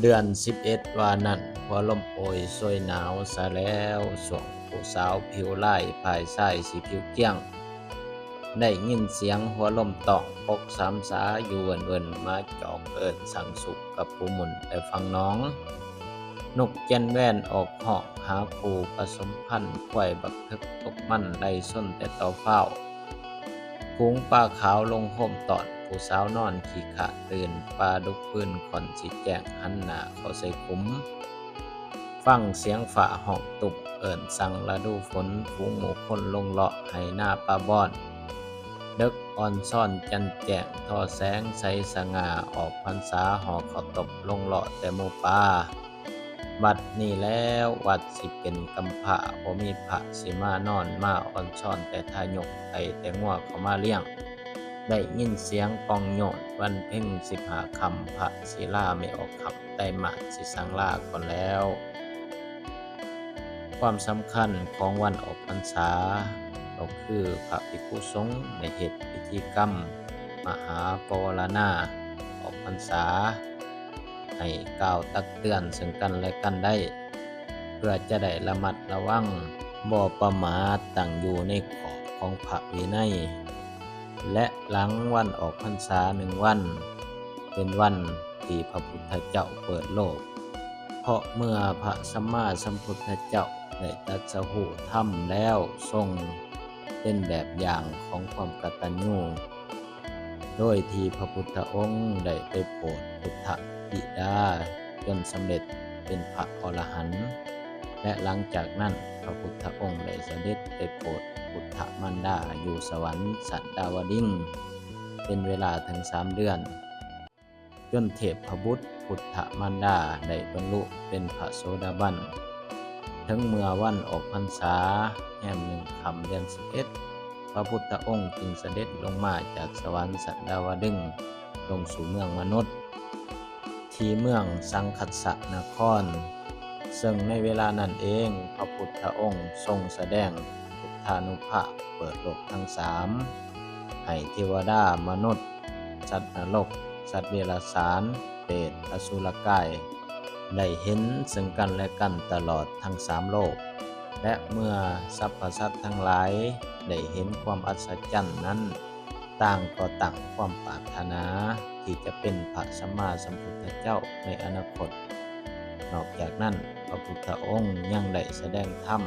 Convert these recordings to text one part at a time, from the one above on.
เดือน 11 วานั่นหัวลมโอยซวยหนาวซะแล้วสวงผู้สาวผิวไลายภายใต้สีผิวเกี้ยง ได้ยินเสียงหัวลมตอกปกสามสาอยู่เวินเวินมาจอกเอิญสังสุขกับผู้มุนแต่ฟังน้องนกแก่นแว่นออกเหอกหาคูผสมพันธุ์ควายบักทึกตกมันไล่ส้นแต่ต่อเฝ้าพุงปลาขาวลงห่มตอน ผู้สาวนอนขี่ขะตื่นปลาดุกปืนขอนสิแจงหันหน้าเขาใส่คุ้ม ฟังเสียงฝ่าหอกตุบเอิ่นสั่งฤดูฝนฟูงหมูคนลงเลาะให้หน้าปลาบอนดึกอ่อนซ่อนจันแจงทอแสงใสสง่าออกพรรษาหอกเขาตบลงเลาะแต่หมูปลาบัดนี้แล้ววัดสิเป็นกำผาบ่มีพระสิมานอนมาอ่อนซ่อนแต่ทายกไอแต่งัวเขามาเลี้ยง ได้ยินเสียงกองโยนวันเพ่งสิบหาคำพระศิลาไม่ออกขับได้มาสิสังลาก่อนแล้ว ความสำคัญของวันออกพรรษา ก็คือพระภิกษุสงฆ์ในเหตุพิธีกรรม มหาปวารณาออกพรรษา ให้กล่าวตักเตือนซึ่งกันและกันได้ เพื่อจะได้ระมัดระวังบ่ประมาทตั้งอยู่ในขอบของพระวินัย และหลังวันออกพรรษาหนึ่งวัน เป็นวันที่พระพุทธเจ้าเปิดโลก เพราะเมื่อพระสัมมาสัมพุทธเจ้าได้ตรัสรู้ธรรมแล้วทรงเป็นแบบอย่างของความกตัญญูโดยที่พระพุทธองค์ได้ไปโปรดพุทธบิดาจนสำเร็จเป็นพระอรหันต์และหลังจากนั้นพระพุทธองค์ได้เสด็จไปโปรด พุทธมารดาอยู่สวรรค์สัตดาวดิงเป็นเวลาถึงสามเดือน จนเทพพบุตรพุทธมารดาได้บรรลุเป็นพระโสดาบันถึงเมื่อวันออกพรรษาแห่มหนึ่งคำเดือนสิบเอ็ดพระพุทธองค์จึงเสด็จลงมาจากสวรรค์สัตดาวดึงลงสู่เมืองมนุษย์ ที่เมืองสังคัสสะนคร ซึ่งในเวลานั้นเองพระพุทธองค์ทรงแสดง ทธานุภาพเปิดโลกทั้งสามให้เทวดามนุษย์ สัตว์นรก สัตว์เดรัจฉานเปรตอสุรกาย ได้เห็นซึ่งกันและกันตลอดทั้งสามโลก และเมื่อสรรพสัตว์ทั้งหลาย ได้เห็นความอัศจรรย์นั้น ต่างก็ต่างความปรารถนาที่จะเป็นพระสัมมาสัมพุทธเจ้าในอนาคต นอกจากนั้นพระพุทธองค์ยังได้แสดงธรรม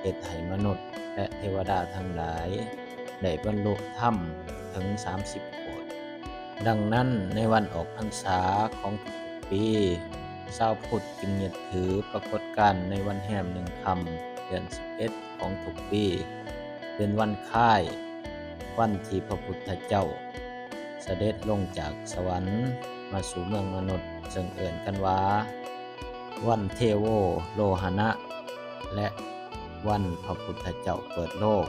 เหตุให้มนุษย์ และเทวดาทั้งหลาย ได้บรรลุธรรมถึง 30โกฏดังนั้นในวันออกพรรษาของทุกปีชาวพุทธจึงยึดถือปรากฏการณ์ในวันแหมหนึ่งคำเดือน 11 ของทุกปี เป็นวันค่าย วันที่พระพุทธเจ้า เสด็จลงจากสวรรค์มาสู่เมืองมนุษย์ซึ่งเอ่นกันว่า วันเทโวโลหณะ และ วันพระพุทธเจ้าเปิดโลก